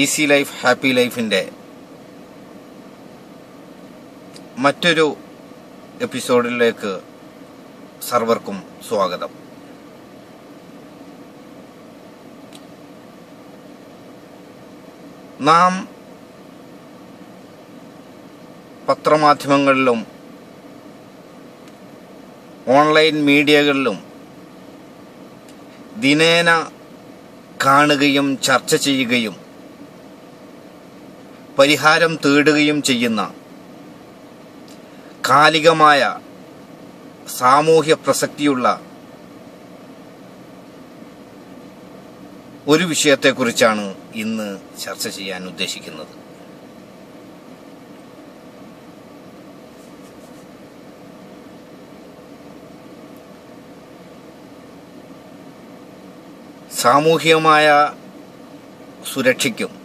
Easy life happy ലൈഫിന്റെ മറ്റൊരു എപ്പിസോഡിലേക്ക് സർവർക്കും സ്വാഗതം. നാം പത്രമാധ്യമങ്ങളിലും ഓൺലൈൻ മീഡിയകളിലും ദിനേന കാണുകയും ചർച്ച ചെയ്യുകയും പരിഹാരം തേടുകയും ചെയ്യുന്ന കാലികമായ സാമൂഹ്യ പ്രസക്തിയുള്ള ഒരു വിഷയത്തെക്കുറിച്ചാണ് ഇന്ന് ചർച്ച ചെയ്യാൻ ഉദ്ദേശിക്കുന്നത്. സാമൂഹികമായ സുരക്ഷയ്ക്കും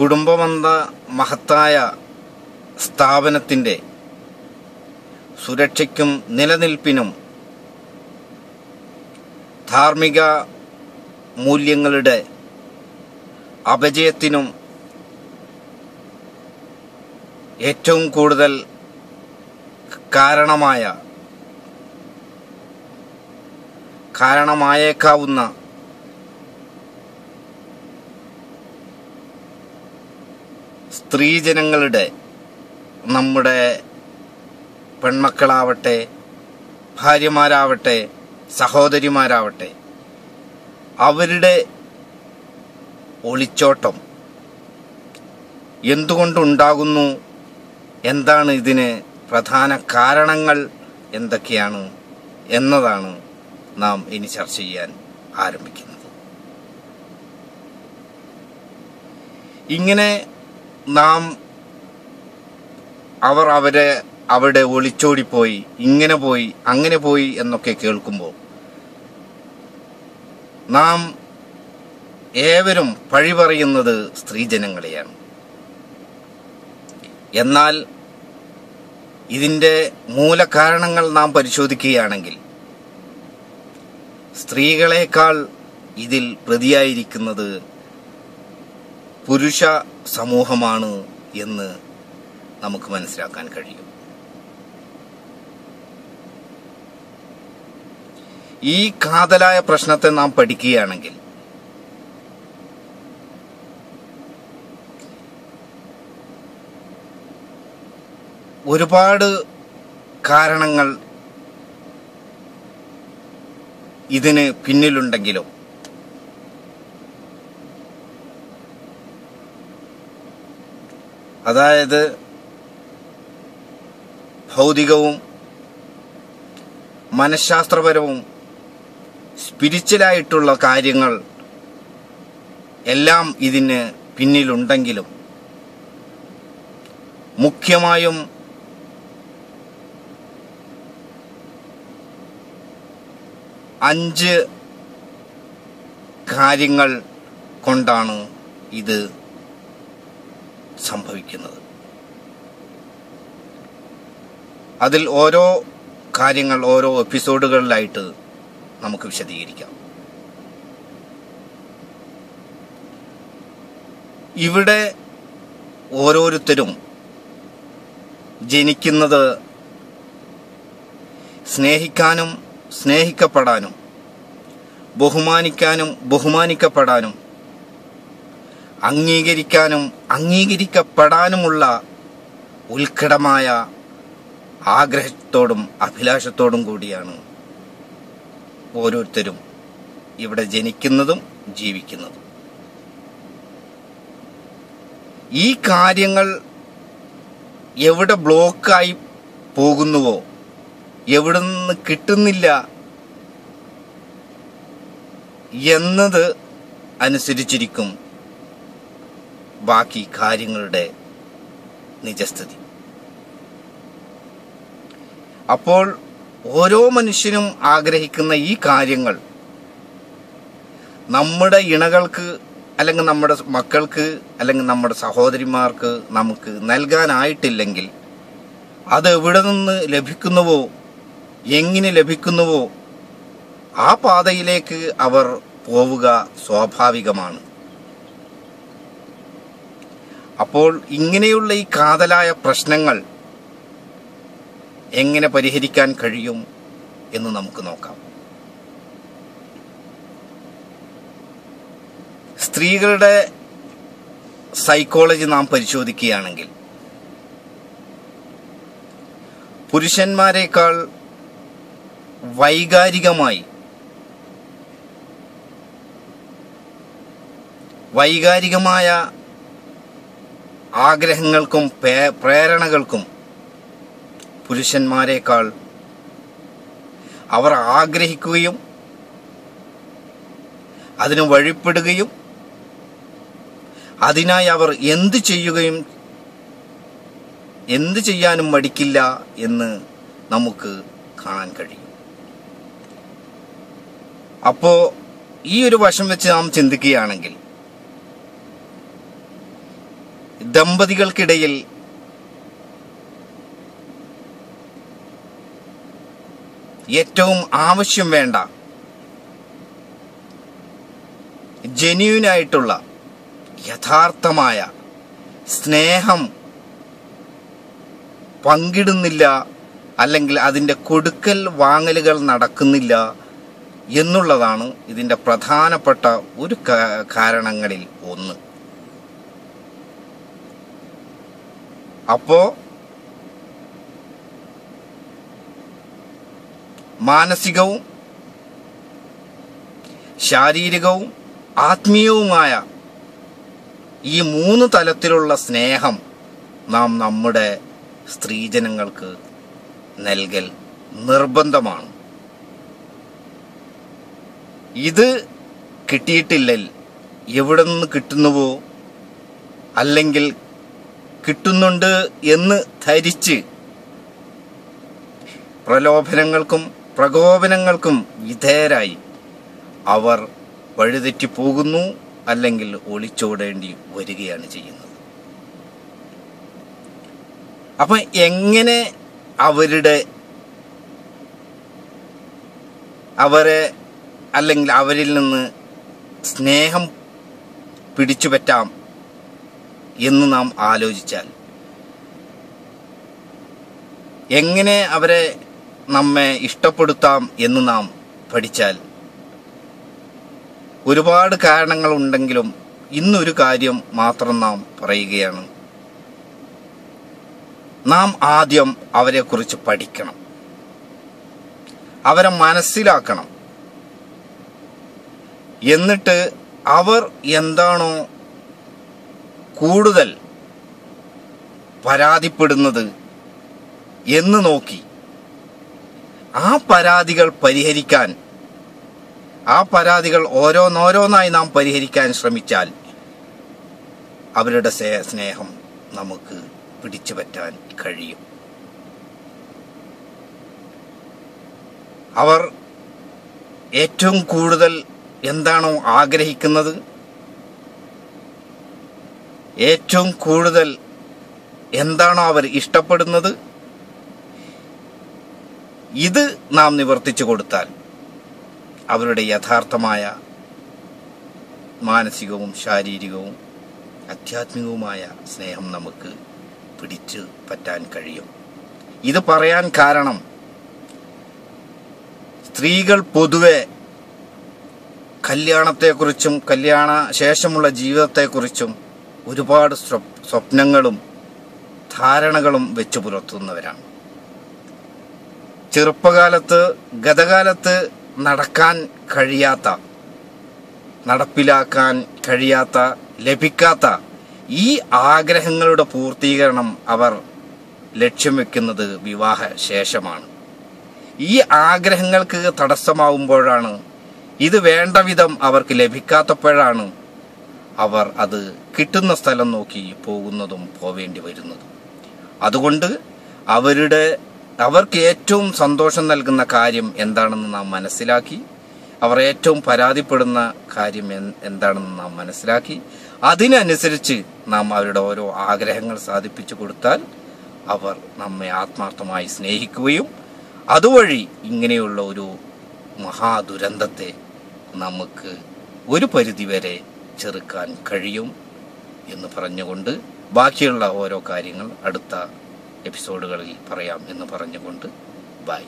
കുടുംബമെന്ന മഹത്തായ സ്ഥാപനത്തിന്റെ സുരക്ഷയ്ക്കും നിലനിൽപ്പിനും ധാർമ്മിക മൂല്യങ്ങളുടെ അപജയത്തിനും ഏറ്റവും കൂടുതൽ കാരണമായ കാരണമായേക്കാവുന്ന സ്ത്രീജനങ്ങളുടെ നമ്മുടെ പെൺമക്കളാവട്ടെ ഭാര്യമാരാവട്ടെ സഹോദരിമാരാവട്ടെ അവരുടെ ഒളിച്ചോട്ടം എന്തുകൊണ്ടുണ്ടാകുന്നു? എന്താണ് ഇതിന് പ്രധാന കാരണങ്ങൾ? എന്തൊക്കെയാണ് എന്നതാണ് നാം ഇനി ചർച്ച ചെയ്യാൻ ആരംഭിക്കുന്നത്. ഇങ്ങനെ നാം അവർ അവരെ അവിടെ ഒളിച്ചോടിപ്പോയി ഇങ്ങനെ പോയി അങ്ങനെ പോയി എന്നൊക്കെ കേൾക്കുമ്പോൾ നാം ഏവരും പഴി പറയുന്നത് സ്ത്രീജനങ്ങളെയാണ്. എന്നാൽ ഇതിന്റെ മൂലകാരണങ്ങൾ നാം പരിശോധിക്കുകയാണെങ്കിൽ സ്ത്രീകളെക്കാൾ ഇതിൽ പ്രതിയായിരിക്കുന്നത് പുരുഷ സമൂഹമാണ് എന്ന് നമുക്ക് മനസ്സിലാക്കാൻ കഴിയും. ഈ കാതലായ പ്രശ്നത്തെ നാം പഠിക്കുകയാണെങ്കിൽ ഒരുപാട് കാരണങ്ങൾ ഇതിന് പിന്നിലുണ്ടെങ്കിലും അതായത് ഭൗതികവും മനഃശാസ്ത്രപരവും സ്പിരിച്വലായിട്ടുള്ള കാര്യങ്ങൾ എല്ലാം ഇതിന് പിന്നിലുണ്ടെങ്കിലും മുഖ്യമായും അഞ്ച് കാര്യങ്ങൾ കൊണ്ടാണ് ഇത് സംഭവിക്കുന്നത്. അതിൽ ഓരോ കാര്യങ്ങൾ ഓരോ എപ്പിസോഡുകളിലായിട്ട് നമുക്ക് വിശദീകരിക്കാം. ഇവിടെ ഓരോരുത്തരും ജനിക്കുന്നത് സ്നേഹിക്കാനും സ്നേഹിക്കപ്പെടാനും ബഹുമാനിക്കാനും ബഹുമാനിക്കപ്പെടാനും അംഗീകരിക്കാനും അംഗീകരിക്കപ്പെടാനുമുള്ള ഉത്കടമായ ആഗ്രഹത്തോടും അഭിലാഷത്തോടും കൂടിയാണ് ഓരോരുത്തരും ഇവിടെ ജനിക്കുന്നതും ജീവിക്കുന്നതും. ഈ കാര്യങ്ങൾ എവിടെ ബ്ലോക്കായി പോകുന്നുവോ എവിടെ നിന്ന് കിട്ടുന്നില്ല എന്നത് അനുസരിച്ചിരിക്കും ബാക്കി കാര്യങ്ങളുടെ നിജസ്ഥിതി. അപ്പോൾ ഓരോ മനുഷ്യനും ആഗ്രഹിക്കുന്ന ഈ കാര്യങ്ങൾ നമ്മുടെ ഇണകൾക്ക് അല്ലെങ്കിൽ നമ്മുടെ മക്കൾക്ക് അല്ലെങ്കിൽ നമ്മുടെ സഹോദരിമാർക്ക് നമുക്ക് നൽകാനായിട്ടില്ലെങ്കിൽ അത് എവിടെ നിന്ന് ലഭിക്കുന്നുവോ എങ്ങനെ ലഭിക്കുന്നുവോ ആ പാതയിലേക്ക് അവർ പോവുക സ്വാഭാവികമാണ്. അപ്പോൾ ഇങ്ങനെയുള്ള ഈ കാതലായ പ്രശ്നങ്ങൾ എങ്ങനെ പരിഹരിക്കാൻ കഴിയും എന്ന് നമുക്ക് നോക്കാം. സ്ത്രീകളുടെ സൈക്കോളജി നാം പരിശോധിക്കുകയാണെങ്കിൽ പുരുഷന്മാരെക്കാൾ വൈകാരികമായി വൈകാരികമായ ആഗ്രഹങ്ങൾക്കും പ്രേരണകൾക്കും പുരുഷന്മാരെക്കാൾ അവർ ആഗ്രഹിക്കുകയും അതിന് വഴിപ്പെടുകയും അതിനായി അവർ എന്ത് ചെയ്യുകയും എന്ത് ചെയ്യാനും മടിക്കില്ല എന്ന് നമുക്ക് കാണാൻ കഴിയും. അപ്പോൾ ഈ ഒരു വശം വെച്ച് നാം ചിന്തിക്കുകയാണെങ്കിൽ ദമ്പതികൾക്കിടയിൽ ഏറ്റവും ആവശ്യം വേണ്ട ജെന്യൂനായിട്ടുള്ള യഥാർത്ഥമായ സ്നേഹം പങ്കിടുന്നില്ല അല്ലെങ്കിൽ അതിന്റെ കൊടുക്കൽ വാങ്ങലുകൾ നടക്കുന്നില്ല എന്നുള്ളതാണ് ഇതിന്റെ പ്രധാനപ്പെട്ട ഒരു കാരണങ്ങളിൽ ഒന്ന്. അപ്പോ മാനസികവും ശാരീരികവും ആത്മീയവുമായ ഈ മൂന്ന് തലത്തിലുള്ള സ്നേഹം നാം നമ്മുടെ സ്ത്രീജനങ്ങൾക്ക് നൽകൽ നിർബന്ധമാണ്. ഇത് കിട്ടിയിട്ടില്ലെങ്കിൽ എവിടെ നിന്ന് കിട്ടുന്നുവോ അല്ലെങ്കിൽ കിട്ടുന്നുണ്ട് എന്ന് ധരിച്ച് പ്രലോഭനങ്ങൾക്കും പ്രകോപനങ്ങൾക്കും വിധേയരായി അവർ വഴിതെറ്റി പോകുന്നു അല്ലെങ്കിൽ ഒളിച്ചോടേണ്ടി വരികയാണ് ചെയ്യുന്നത്. അപ്പൊ എങ്ങനെ അവരുടെ അവരെ അല്ലെങ്കിൽ അവരിൽ നിന്ന് സ്നേഹം പിടിച്ചുപറ്റാം എന്ന് നാം ആലോചിച്ചാൽ എങ്ങനെ അവരെ നമ്മെ ഇഷ്ടപ്പെടുത്താം എന്ന് നാം പഠിച്ചാൽ ഒരുപാട് കാരണങ്ങളുണ്ടെങ്കിലും ഇന്നൊരു കാര്യം മാത്രം നാം പറയുകയാണ്. നാം ആദ്യം അവരെക്കുറിച്ച് പഠിക്കണം. അവരെ മനസ്സിലാക്കണം. എന്നിട്ട് അവർ എന്താണോ കൂടുതൽ പരാതിപ്പെടുന്നത് എന്ന് നോക്കി. ആ പരാതികൾ പരിഹരിക്കാൻ ആ പരാതികൾ ഓരോന്നോരോന്നായി നാം പരിഹരിക്കാൻ ശ്രമിച്ചാൽ അവരുടെ സ്നേഹം നമുക്ക് പിടിച്ചു പറ്റാൻ കഴിയും. അവർ ഏറ്റവും കൂടുതൽ എന്താണോ ആഗ്രഹിക്കുന്നത്? ഏറ്റവും കൂടുതൽ എന്താണോ അവർ ഇഷ്ടപ്പെടുന്നത് ഇത് നാം നിവർത്തിച്ചു കൊടുത്താൽ അവരുടെ യഥാർത്ഥമായ മാനസികവും ശാരീരികവും ആധ്യാത്മികവുമായ സ്നേഹം നമുക്ക് പിടിച്ചു പറ്റാൻ കഴിയും. ഇത് പറയാൻ കാരണം സ്ത്രീകൾ പൊതുവെ കല്യാണത്തെക്കുറിച്ചും കല്യാണ ശേഷമുള്ള ജീവിതത്തെക്കുറിച്ചും ഒരുപാട് സ്വപ്നങ്ങളും ധാരണകളും വെച്ചു പുലർത്തുന്നവരാണ്. ചെറുപ്പകാലത്ത് ഗതകാലത്ത് നടക്കാൻ കഴിയാത്ത നടപ്പിലാക്കാൻ കഴിയാത്ത ലഭിക്കാത്ത ഈ ആഗ്രഹങ്ങളുടെ പൂർത്തീകരണം അവർ ലക്ഷ്യം വെക്കുന്നത് വിവാഹ ശേഷമാണ് ഈ ആഗ്രഹങ്ങൾക്ക് തടസ്സമാവുമ്പോഴാണ് ഇത് വേണ്ട വിധം അവർക്ക് ലഭിക്കാത്തപ്പോഴാണ് അവർ അത് കിട്ടുന്ന സ്ഥലം നോക്കി പോകുന്നതും പോവേണ്ടി വരുന്നതും. അതുകൊണ്ട് അവരുടെ അവർക്ക് ഏറ്റവും സന്തോഷം നൽകുന്ന കാര്യം എന്താണെന്ന് നാം മനസ്സിലാക്കി അവർ ഏറ്റവും പരാതിപ്പെടുന്ന കാര്യം എന്താണെന്ന് നാം മനസ്സിലാക്കി അതിനനുസരിച്ച് നാം അവരുടെ ഓരോ ആഗ്രഹങ്ങൾ സാധിപ്പിച്ചു കൊടുത്താൽ അവർ നമ്മെ ആത്മാർത്ഥമായി സ്നേഹിക്കുകയും അതുവഴി ഇങ്ങനെയുള്ള ഒരു മഹാദുരന്തത്തെ നമുക്ക് ഒരു പരിധിവരെ ചെറുക്കാൻ കഴിയും എന്ന് പറഞ്ഞുകൊണ്ട് ബാക്കിയുള്ള ഓരോ കാര്യങ്ങൾ അടുത്ത എപ്പിസോഡുകളിൽ പറയാം എന്ന് പറഞ്ഞുകൊണ്ട് ബൈ.